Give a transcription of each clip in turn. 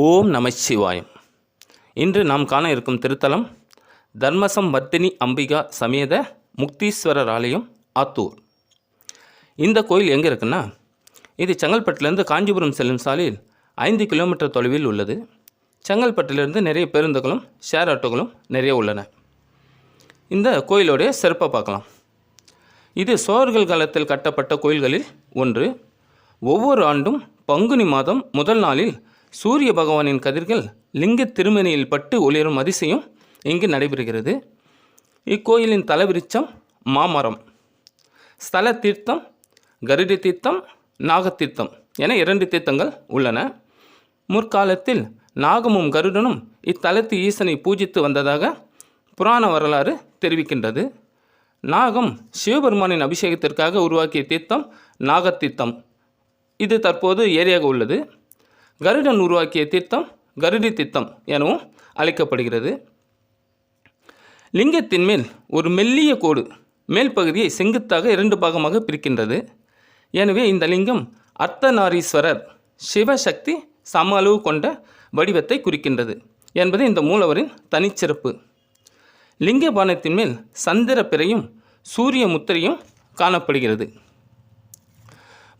ஓம் நமச்சிவாயம் இன்று நாம் காண இருக்கும் திருத்தலம் தர்மசம் வர்த்தினி அம்பிகா சமேத முக்தீஸ்வரர் ஆலயம் ஆத்தூர். இந்த கோயில் எங்கே இருக்குன்னா இது செங்கல்பட்டிலேருந்து காஞ்சிபுரம் செல்லும் சாலையில் ஐந்து கிலோமீட்டர் தொலைவில் உள்ளது. செங்கல்பட்டிலிருந்து நிறைய பேருந்துகளும் ஷேர் ஆட்டோகளும் நிறைய உள்ளன. இந்த கோயிலுடைய சிறப்பை பார்க்கலாம். இது சோழர்கள் காலத்தில் கட்டப்பட்ட கோயில்களில் ஒன்று. ஒவ்வொரு ஆண்டும் பங்குனி மாதம் முதல் நாளில் சூரிய பகவானின் கதிர்கள் லிங்க திருமணியில் பட்டு ஒளிரும் அதிசயம் இங்கு நடைபெறுகிறது. இக்கோயிலின் தலவிருச்சம் மாமரம். ஸ்தல தீர்த்தம் கருட தீர்த்தம் நாகத்தீர்த்தம் என இரண்டு தீர்த்தங்கள் உள்ளன. முற்காலத்தில் நாகமும் கருடனும் இத்தலத்து ஈசனை பூஜித்து வந்ததாக புராண வரலாறு தெரிவிக்கின்றது. நாகம் சிவபெருமானின் அபிஷேகத்திற்காக உருவாக்கிய தீர்த்தம் நாகத்தீர்த்தம். இது தற்போது ஏரியாக உள்ளது. கருடன் உருவாக்கிய தீர்த்தம் கருடி தீர்த்தம் எனவும் அழைக்கப்படுகிறது. லிங்கத்தின் மேல் ஒரு மெல்லிய கோடு மேல் பகுதியை செங்குத்தாக இரண்டு பாகமாக பிரிக்கின்றது. எனவே இந்த லிங்கம் அர்த்தநாரீஸ்வரர் சிவசக்தி சம அளவு கொண்ட வடிவத்தை குறிக்கின்றது என்பது இந்த மூலவரின் தனிச்சிறப்பு. லிங்க பானத்தின் மேல் சந்திர பிறையும் சூரிய முத்திரையும் காணப்படுகிறது.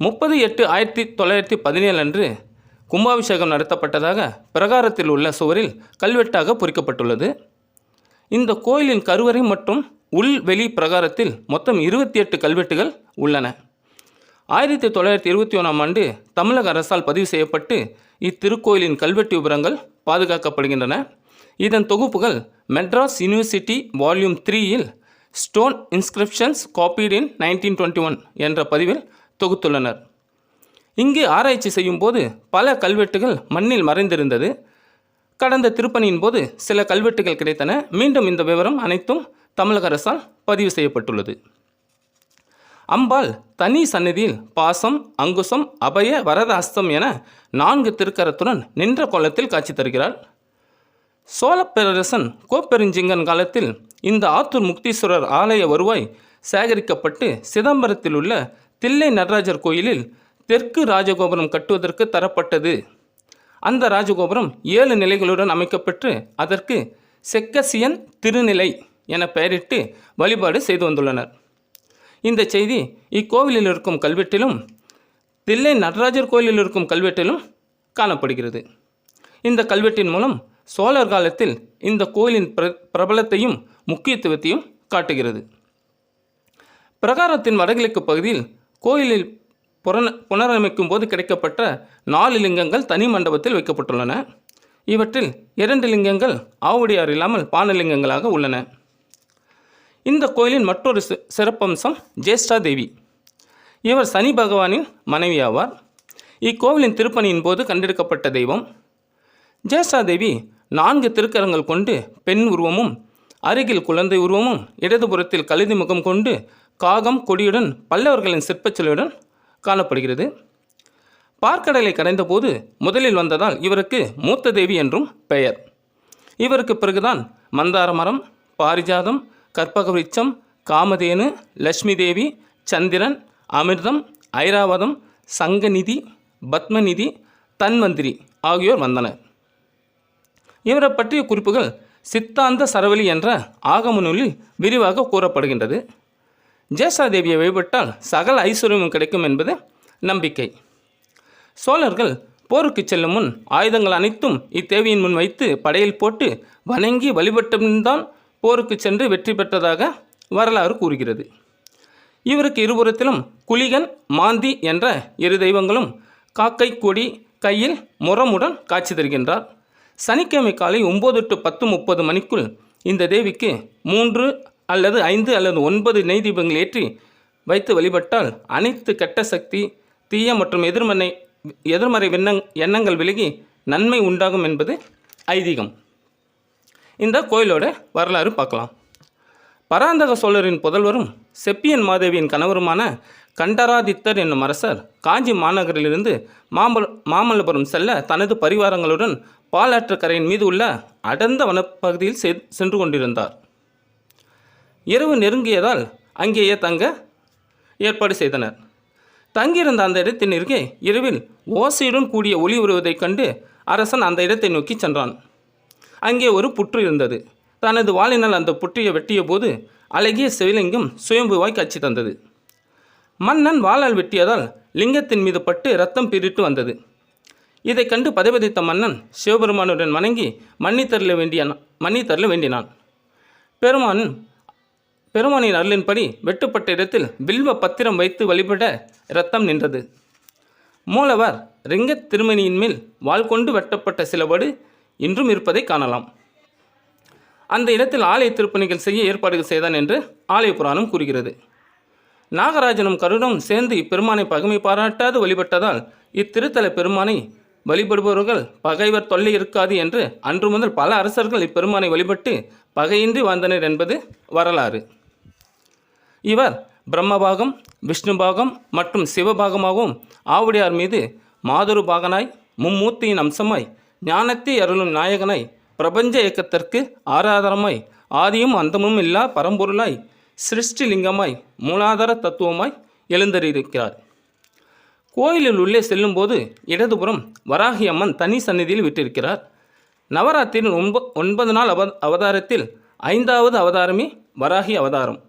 முப்பது எட்டு ஆயிரத்தி தொள்ளாயிரத்தி பதினேழு அன்று கும்பாபிஷேகம் நடத்தப்பட்டதாக பிரகாரத்தில் உள்ள சுவரில் கல்வெட்டாக பொறிக்கப்பட்டுள்ளது. இந்த கோயிலின் கருவறை மற்றும் உள்வெளி பிரகாரத்தில் மொத்தம் இருபத்தி எட்டு கல்வெட்டுகள் உள்ளன. ஆயிரத்தி தொள்ளாயிரத்தி இருபத்தி ஒன்றாம் ஆண்டு தமிழக அரசால் பதிவு செய்யப்பட்டு இத்திருக்கோயிலின் கல்வெட்டு விவரங்கள் பாதுகாக்கப்படுகின்றன. இதன் தொகுப்புகள் மெட்ராஸ் யூனிவர்சிட்டி வால்யூம் த்ரீயில் stone inscriptions copied in nineteen twenty one என்ற பதிவில் தொகுத்துள்ளனர். இங்கு ஆராய்ச்சி செய்யும்போது பல கல்வெட்டுகள் மண்ணில் மறைந்திருந்தது. கடந்த திருப்பணியின் போது சில கல்வெட்டுகள் கிடைத்தன. மீண்டும் இந்த விவரம் அனைத்தும் தமிழக அரசால் பதிவு செய்யப்பட்டுள்ளது. அம்பாள் தனி சன்னதியில் பாசம் அங்குசம் அபய வரத அஸ்தம் என நான்கு திருக்கரத்துடன் நின்ற கோலத்தில் காட்சி தருகிறாள். சோழப்பேரரசன் கோப்பெருஞ்சிங்கன் காலத்தில் இந்த ஆத்தூர் முக்தீஸ்வரர் ஆலய வருவாய் சேகரிக்கப்பட்டு சிதம்பரத்தில் உள்ள தில்லை நடராஜர் கோயிலில் தெற்கு ராஜகோபுரம் கட்டுவதற்கு தரப்பட்டது. அந்த ராஜகோபுரம் ஏழு நிலைகளுடன் அமைக்கப்பட்டு அதற்கு செக்கசியன் திருநிலை என பெயரிட்டு வழிபாடு செய்து வந்துள்ளனர். இந்த செய்தி இக்கோவிலில் இருக்கும் கல்வெட்டிலும் தில்லை நடராஜர் கோயிலில் இருக்கும் கல்வெட்டிலும் காணப்படுகிறது. இந்த கல்வெட்டின் மூலம் சோழர் காலத்தில் இந்த கோயிலின் பிர பிரபலத்தையும் முக்கியத்துவத்தையும் காட்டுகிறது. பிரகாரத்தின் வடகிழக்கு பகுதியில் கோயிலில் புறன புனரமைக்கும் போது கிடைக்கப்பட்ட நாலு லிங்கங்கள் தனி மண்டபத்தில் வைக்கப்பட்டுள்ளன. இவற்றில் இரண்டு லிங்கங்கள் ஆவுடையார் இல்லாமல் பானலிங்கங்களாக உள்ளன. இந்த கோயிலின் மற்றொரு சிறப்பம்சம் ஜேஷ்டா தேவி இவர் சனி பகவானின் மனைவி ஆவார் இக்கோவிலின் திருப்பணியின் போது கண்டெடுக்கப்பட்ட தெய்வம். ஜேஷ்டா தேவி நான்கு திருக்கரங்கள் கொண்டு பெண் உருவமும் அருகில் குழந்தை உருவமும் இடதுபுறத்தில் கழுதி முகம் கொண்டு காகம் கொடியுடன் பல்லவர்களின் சிற்பச்சிலையுடன் காணப்படுகிறது. பார்க்கடலை கடைந்தபோது முதலில் வந்ததால் இவருக்கு மூத்த தேவி என்றும் பெயர். இவருக்கு பிறகுதான் மந்தார மரம் பாரிஜாதம் கற்பகவிருச்சம் காமதேனு லட்சுமி தேவி சந்திரன் அமிர்தம் ஐராவதம் சங்கநிதி பத்மநிதி தன்வந்திரி ஆகியோர் வந்தனர் இவரை பற்றிய குறிப்புகள் சித்தாந்த சரவெளி என்ற ஆகம நூலில் விரிவாக கூறப்படுகின்றது. ஜேசாதேவியை வழிபட்டால் சகல ஐஸ்வர்யமும் கிடைக்கும் என்பது நம்பிக்கை. சோழர்கள் போருக்கு செல்லும் முன் ஆயுதங்கள் அனைத்தும் இத்தேவியின் முன் வைத்து படையில் போட்டு வணங்கி வழிபட்டம்தான் போருக்கு சென்று வெற்றி பெற்றதாக வரலாறு கூறுகிறது. இவருக்கு இருபுறத்திலும் குளிகன் மாந்தி என்ற இரு தெய்வங்களும் காக்கை கொடி கையில் முரமுடன் காட்சி தருகின்றார். சனிக்கிழமை காலை ஒம்பது டு பத்து முப்பது மணிக்குள் இந்த தேவிக்கு மூன்று அல்லது ஐந்து அல்லது ஒன்பது நெய் தீபங்கள் ஏற்றி வைத்து வழிபட்டால் அனைத்து கெட்ட சக்தி தீய மற்றும் எதிர்மனை எதிர்மறை விண்ணங் எண்ணங்கள் விலகி நன்மை உண்டாகும் என்பது ஐதீகம். இந்த கோயிலோட வரலாறு பார்க்கலாம். பராந்தக சோழரின் புதல்வரும் செப்பியன் மாதேவியின் கணவருமான கண்டராதித்தர் என்னும் அரசர் காஞ்சி மாநகரிலிருந்து மாமல்ல மாமல்லபுரம் செல்ல தனது பரிவாரங்களுடன் பாலாற்று கரையின் மீது உள்ள அடர்ந்த வனப்பகுதியில் சென்று கொண்டிருந்தார். இரவு நெருங்கியதால் அங்கேயே தங்க ஏற்பாடு செய்தனர். தங்கியிருந்த அந்த இடத்தின் அருகே இரவில் ஓசையுடன் கூடிய ஒளி வருவதைக் கண்டு அரசன் அந்த இடத்தை நோக்கி சென்றான். அங்கே ஒரு புற்று இருந்தது. தனது வாளினால் அந்த புற்றியை வெட்டிய போது அழகிய சிவலிங்கம் சுயம்புவாய் காட்சி தந்தது. மன்னன் வாளால் வெட்டியதால் லிங்கத்தின் மீது பட்டு ரத்தம் பிரிட்டு வந்தது. இதை கண்டு பதைபதைத்த மன்னன் சிவபெருமானுடன் வணங்கி மன்னித்தருள வேண்டிய மன்னித்தருள வேண்டினான். பெருமான் பெருமானின் அருளின்படி வெட்டுப்பட்ட இடத்தில் வில்வ பத்திரம் வைத்து வழிபட இரத்தம் நின்றது. மூலவர் ரிங்கத் திருமணியின் மேல் வாள் கொண்டு வெட்டப்பட்ட சில வடு இன்றும் இருப்பதை காணலாம். அந்த இடத்தில் ஆலய திருப்பணிகள் செய்ய ஏற்பாடுகள் செய்தான் என்று ஆலய புராணம் கூறுகிறது. நாகராஜனும் கருடும் சேர்ந்து இப்பெருமானை பகமை பாராட்டாது வழிபட்டதால் இத்திருத்தல பெருமானை வழிபடுபவர்கள் பகைவர் தொல்லை இருக்காது என்று அன்று முதல் பல அரசர்கள் இப்பெருமானை வழிபட்டு பகையின்றி வாழ்ந்தனர் என்பது வரலாறு. இவர் பிரம்மபாகம் விஷ்ணுபாகம் மற்றும் சிவபாகமாகவும் ஆவுடையார் மீது மாதுரு பாகனாய் மும்மூர்த்தியின் அம்சமாய் ஞானத்தை அருளும் நாயகனாய் பிரபஞ்ச இயக்கத்திற்கு ஆராதரமாய் ஆதியும் அந்தமும் இல்லா பரம்பொருளாய் சிருஷ்டிலிங்கமாய் மூலாதார தத்துவமாய் எழுந்தறியிருக்கிறார் கோயிலில் உள்ளே செல்லும்போது இடதுபுறம் வராகி அம்மன் தனி சந்நிதியில் விட்டிருக்கிறார். நவராத்திரியின் ஒன்ப ஒன்பது நாள் அவ அவதாரத்தில் ஐந்தாவது அவதாரமே வராகி அவதாரம்.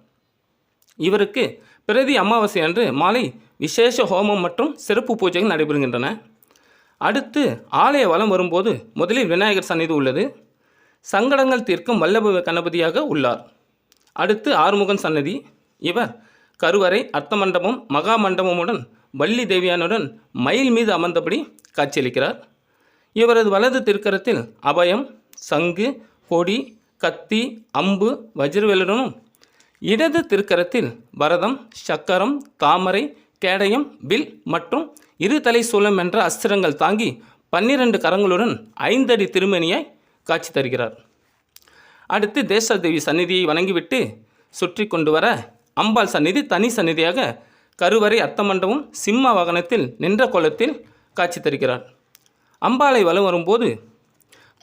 இவருக்கு பிரதி அமாவாசை அன்று மாலை விசேஷ ஹோமம் மற்றும் சிறப்பு பூஜைகள் நடைபெறுகின்றன. அடுத்து ஆலய வலம் வரும்போது முதலில் விநாயகர் சந்நிதி உள்ளது. சங்கடங்கள் தீர்க்கும் வல்லப கணபதியாக உள்ளார். அடுத்து ஆறுமுகன் சன்னதி இவர் கருவறை அர்த்த மண்டபம் மகா மண்டபமுடன் வள்ளி தேவியானுடன் மயில் மீது அமர்ந்தபடி காட்சியளிக்கிறார். இவரது வலது திருக்கரத்தில் அபயம் சங்கு கொடி கத்தி அம்பு வஜ்ரவேலுடனும் இடது திருக்கரத்தில் பரதம் சக்கரம் தாமரை கேடயம் வில் மற்றும் இருதலை சூலம் என்ற அஸ்திரங்கள் தாங்கி பன்னிரண்டு கரங்களுடன் ஐந்தடி திருமணியாய் காட்சி தருகிறார். அடுத்து தேசாதேவி சந்நிதியை வணங்கிவிட்டு சுற்றி கொண்டு வர அம்பாள் சந்நிதி தனி சந்நிதியாக கருவறை அர்த்தமண்டபம் சிம்ம வாகனத்தில் நின்ற கோலத்தில் காட்சி தருகிறார். அம்பாளை வலம் வரும்போது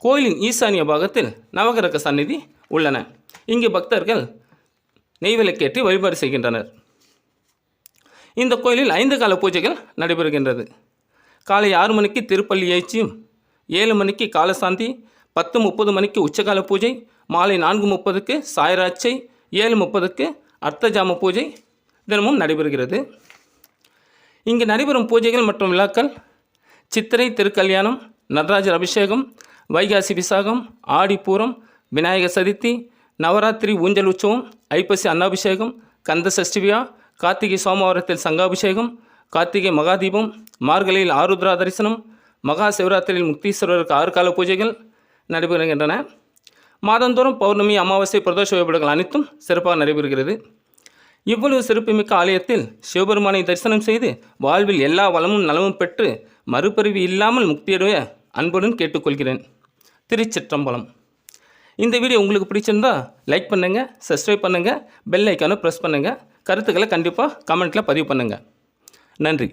கோயிலின் ஈசானிய பாகத்தில் நவகிரக சந்நிதி உள்ளன. இங்கு பக்தர்கள் நெய்விளக்கேற்றி வழிபாடு செய்கின்றனர். இந்த கோயிலில் ஐந்து கால பூஜைகள் நடைபெறுகின்றது. காலை ஆறு மணிக்கு திருப்பள்ளி ஏச்சியும் ஏழு மணிக்கு காலசாந்தி பத்து முப்பது மணிக்கு உச்சகால பூஜை மாலை நான்கு முப்பதுக்கு சாயராட்சை ஏழு முப்பதுக்கு அர்த்தஜாம பூஜை தினமும் நடைபெறுகிறது. இங்கு நடைபெறும் பூஜைகள் மற்றும் விழாக்கள் சித்திரை திருக்கல்யாணம் நடராஜர் அபிஷேகம் வைகாசி விசாகம் ஆடிப்பூரம் விநாயகர் சதுர்த்தி நவராத்திரி ஊஞ்சல் உற்சவம் ஐப்பசி அன்னாபிஷேகம் கந்த சஷ்டிவியா கார்த்திகை சோமவாரத்தில் சங்காபிஷேகம் கார்த்திகை மகாதீபம் மார்கழியில் ஆருத்ரா தரிசனம் மகா சிவராத்திரியில் முக்தீஸ்வரருக்கு ஆறு கால பூஜைகள் நடைபெறுகின்றன. மாதந்தோறும் பௌர்ணமி அமாவாசை பிரதோஷ வழிபாடுகள் அனைத்தும் சிறப்பாக நடைபெறுகிறது. இவ்வளவு சிறப்புமிக்க ஆலயத்தில் சிவபெருமானை தரிசனம் செய்து வாழ்வில் எல்லா வளமும் நலமும் பெற்று மறுபருவி இல்லாமல் முக்தியடைய அன்புடன் கேட்டுக்கொள்கிறேன். திருச்சிற்றம்பலம். இந்த வீடியோ உங்களுக்கு பிடிச்சிருந்தா லைக் பண்ணுங்கள் சப்ஸ்கிரைப் பண்ணுங்கள் பெல் ஐக்கானை ப்ரெஸ் பண்ணுங்கள் கருத்துக்களை கண்டிப்பாக கமெண்ட்டில் பதிவு பண்ணுங்கள் நன்றி.